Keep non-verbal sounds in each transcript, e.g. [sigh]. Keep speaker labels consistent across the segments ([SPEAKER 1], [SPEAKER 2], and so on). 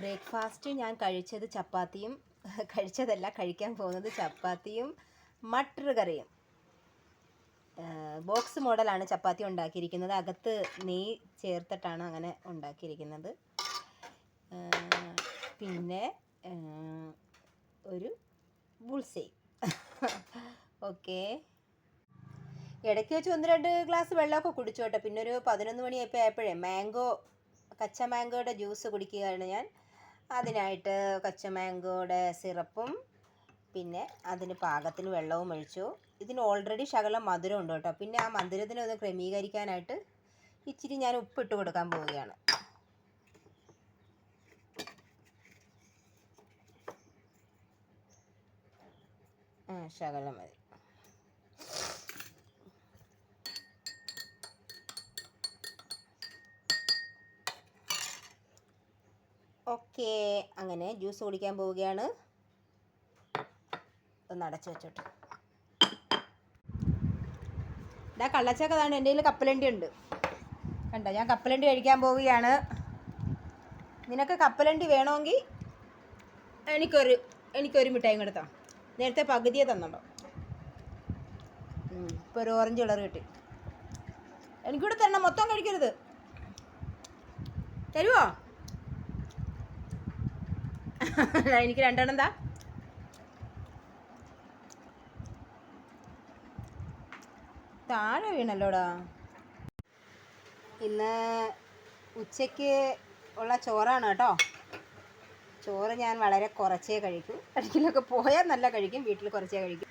[SPEAKER 1] Breakfast ഞാൻ കഴിച്ചത് ചപ്പാത്തിയും കഴിച്ചതല്ല കഴിക്കാൻ പോകുന്നത് ചപ്പാത്തിയും മട്ടർ കറിയും. ബോക്സ് മോഡലാണ് ചപ്പാത്തി ഉണ്ടാക്കിയിരിക്കുന്നത്. അകത്ത് നെയ്യ് ചേർത്തിട്ടാണ് അങ്ങനെ ഉണ്ടാക്കിയിരിക്കുന്നത്. പിന്നെ ഒരു ബുൾസൈ. ഓക്കേ. ഇടയ്ക്ക് വെച്ച് ഒന്ന് രണ്ട് ഗ്ലാസ് വെള്ളമൊക്കെ കുടിച്ചോട്ടെ. പിന്നെ ഒരു പതിനൊന്ന് മണിയൊക്കെ ആയപ്പോഴേ മാംഗോ കച്ച മാംഗോയുടെ ജ്യൂസ് കുടിക്കുകയാണ് ഞാൻ. അതിനായിട്ട് കച്ച മാംഗോയുടെ സിറപ്പും പിന്നെ അതിന് പാകത്തിന് വെള്ളവും ഒഴിച്ചു. ഇതിന് ഓൾറെഡി ശകലം മധുരം ഉണ്ട് കേട്ടോ. പിന്നെ ആ മധുരത്തിനെ ഒന്ന് ക്രമീകരിക്കാനായിട്ട് ഇച്ചിരി ഞാൻ ഉപ്പിട്ട് കൊടുക്കാൻ പോവുകയാണ്. ശകലം മതി. ഓക്കെ. അങ്ങനെ ജ്യൂസ് കുടിക്കാൻ പോവുകയാണ്. ഒന്ന് അടച്ചു വെച്ചോട്ടെ. ഇതാ കള്ളച്ചക്കതാണ് എന്റെ കയ്യിൽ കപ്പലണ്ടി ഉണ്ട്. കണ്ടോ? ഞാൻ കപ്പലണ്ടി കഴിക്കാൻ പോവുകയാണ്. നിനക്ക് കപ്പലണ്ടി വേണമെങ്കിൽ എനിക്കൊരു എനിക്കൊരു മിഠായി കൊടുത്തോ നേരത്തെ പകുതിയെ തന്നുണ്ടോ ഇപ്പോൾ ഒരു ഓറഞ്ച് കളർ കിട്ടി. എനിക്കൂടെ തരണം. മൊത്തം കഴിക്കരുത്. തരുമോ [laughs] എനിക്ക് രണ്ടെണ്ണം എന്താ താഴെ വീണല്ലോടാ. ഇന്ന് ഉച്ചയ്ക്ക് ഉള്ള ചോറാണ് കേട്ടോ. ചോറ് ഞാൻ വളരെ കുറച്ചേ കഴിക്കും. കഴിക്കലൊക്കെ പോയാൽ നല്ല കഴിക്കും വീട്ടിൽ കുറച്ചേ കഴിക്കും.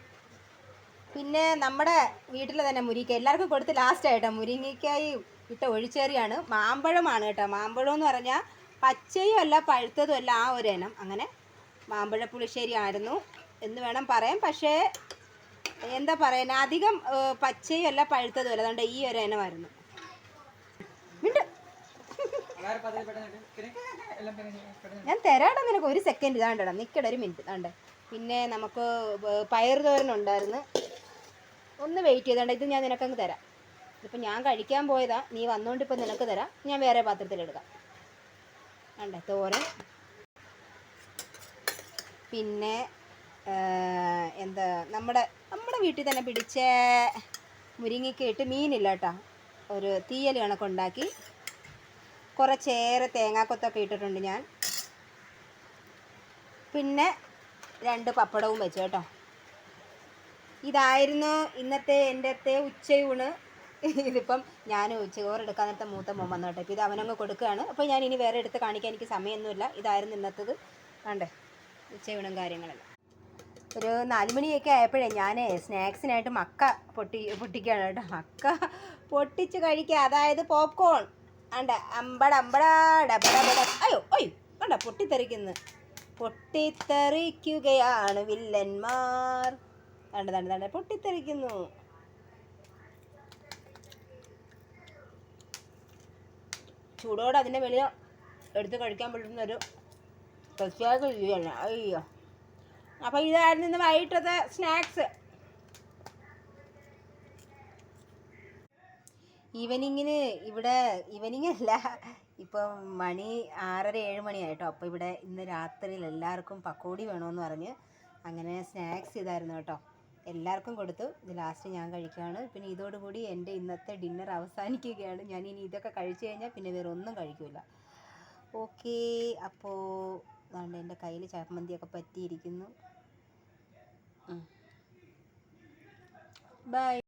[SPEAKER 1] പിന്നെ നമ്മുടെ വീട്ടിൽ തന്നെ മുരിങ്ങ എല്ലാവർക്കും കൊടുത്ത് ലാസ്റ്റ് ആയിട്ടാണ് മുരിങ്ങയ്ക്കായി ഇട്ട ഒഴിച്ചേറിയാണ് മാമ്പഴമാണ് കേട്ടോ. മാമ്പഴം എന്ന് പറഞ്ഞാൽ പച്ചയും അല്ല പഴുത്തതും അല്ല ആ ഒരു ഇനം. അങ്ങനെ മാമ്പഴ പുളിശ്ശേരി ആയിരുന്നു എന്ന് വേണം പറയാൻ. പക്ഷേ എന്താ പറയുന്നത് അധികം പച്ചയും അല്ല പഴുത്തതും അല്ല. അതുകൊണ്ട് ഈ ഒരു ഇനമായിരുന്നു. ഞാൻ തരാടാ നിനക്ക് ഒരു സെക്കൻഡ് ഇതാണ്ടടാ നിൽക്കട ഒരു മിനിറ്റ് ഇതാണ്ട് പിന്നെ നമുക്ക് പയർ തോരനുണ്ടായിരുന്നു ഒന്ന് വെയിറ്റ് ചെയ്താണ്ട് ഇത് ഞാൻ നിനക്കങ്ങ് തരാം. ഇതിപ്പോൾ ഞാൻ കഴിക്കാൻ പോയതാ. നീ വന്നുകൊണ്ട് നിനക്ക് തരാം. ഞാൻ വേറെ പാത്രത്തിലെടുക്കാം വേണ്ടേ തോരൻ. പിന്നെ എന്താ നമ്മുടെ നമ്മുടെ വീട്ടിൽ തന്നെ പിടിച്ച മുരിങ്ങയ്ക്ക് ഇട്ട് മീനില്ല കേട്ടോ. ഒരു തീയൽ കണക്കുണ്ടാക്കി കുറച്ചേറെ തേങ്ങാക്കൊത്തൊക്കെ ഇട്ടിട്ടുണ്ട് ഞാൻ. പിന്നെ രണ്ട് പപ്പടവും വെച്ചു കേട്ടോ. ഇതായിരുന്നു ഇന്നത്തെ എന്റെ ഉച്ചയൂണ്. ഇതിപ്പം ഞാൻ ചോറ് എടുക്കാൻ നേരത്തെ മൂത്ത മോൻ വന്നു കേട്ടോ. ഇത് അവനങ്ങ് കൊടുക്കുകയാണ്. അപ്പോൾ ഞാൻ ഇനി വേറെ എടുത്ത് കാണിക്കാൻ എനിക്ക് സമയമൊന്നുമില്ല. ഇതായിരുന്നു ഇന്നത്തത്. കണ്ടേ? ഉച്ചയൂണും കാര്യങ്ങളെല്ലാം. ഒരു നാല് മണിയൊക്കെ ആയപ്പോഴേ ഞാൻ സ്നാക്സിനായിട്ട് മക്ക പൊട്ടി പൊട്ടിക്കുകയാണ് കേട്ടോ. മക്ക പൊട്ടിച്ച് കഴിക്കുക. അതായത് പോപ്കോൺ. അണ്ട അമ്പട അമ്പട അയ്യോ അയ്യോ. കണ്ട? പൊട്ടിത്തെറിക്കുന്നു. പൊട്ടിത്തെറിക്കുകയാണ് വില്ലന്മാർ. കണ്ട കണ്ട കണ്ട? പൊട്ടിത്തെറിക്കുന്നു. ചൂടോടെ അതിന്റെ വെളിയ എടുത്ത് കഴിക്കാൻ പറ്റുന്ന ഒരു പ്രത്യേക രീതിയാണ് അയ്യോ. അപ്പോൾ ഇതായിരുന്നു ഇന്ന് വൈകിട്ടത്തെ സ്നാക്സ്. ഈവനിങ്ങിന് ഇവിടെ ഈവനിങ് അല്ല ഇപ്പം മണി ആറര ഏഴ് മണിയായിട്ടോ. അപ്പോൾ ഇവിടെ ഇന്ന് രാത്രിയിൽ എല്ലാവർക്കും പക്കോടി വേണമെന്ന് പറഞ്ഞ് അങ്ങനെ സ്നാക്സ് ഇതായിരുന്നു കേട്ടോ. എല്ലാവർക്കും കൊടുത്തു. ഇത് ലാസ്റ്റ് ഞാൻ കഴിക്കുകയാണ്. പിന്നെ ഇതോടുകൂടി എന്റെ ഇന്നത്തെ ഡിന്നർ അവസാനിക്കുകയാണ്. ഞാൻ ഇനി ഇതൊക്കെ കഴിച്ചു കഴിഞ്ഞാൽ പിന്നെ വേറെ ഒന്നും കഴിക്കില്ല ഓക്കേ അപ്പോൾ അതുകൊണ്ട് എന്റെ കയ്യിൽ ചമ്മന്തിയൊക്കെ പറ്റിയിരിക്കുന്നു. ബൈ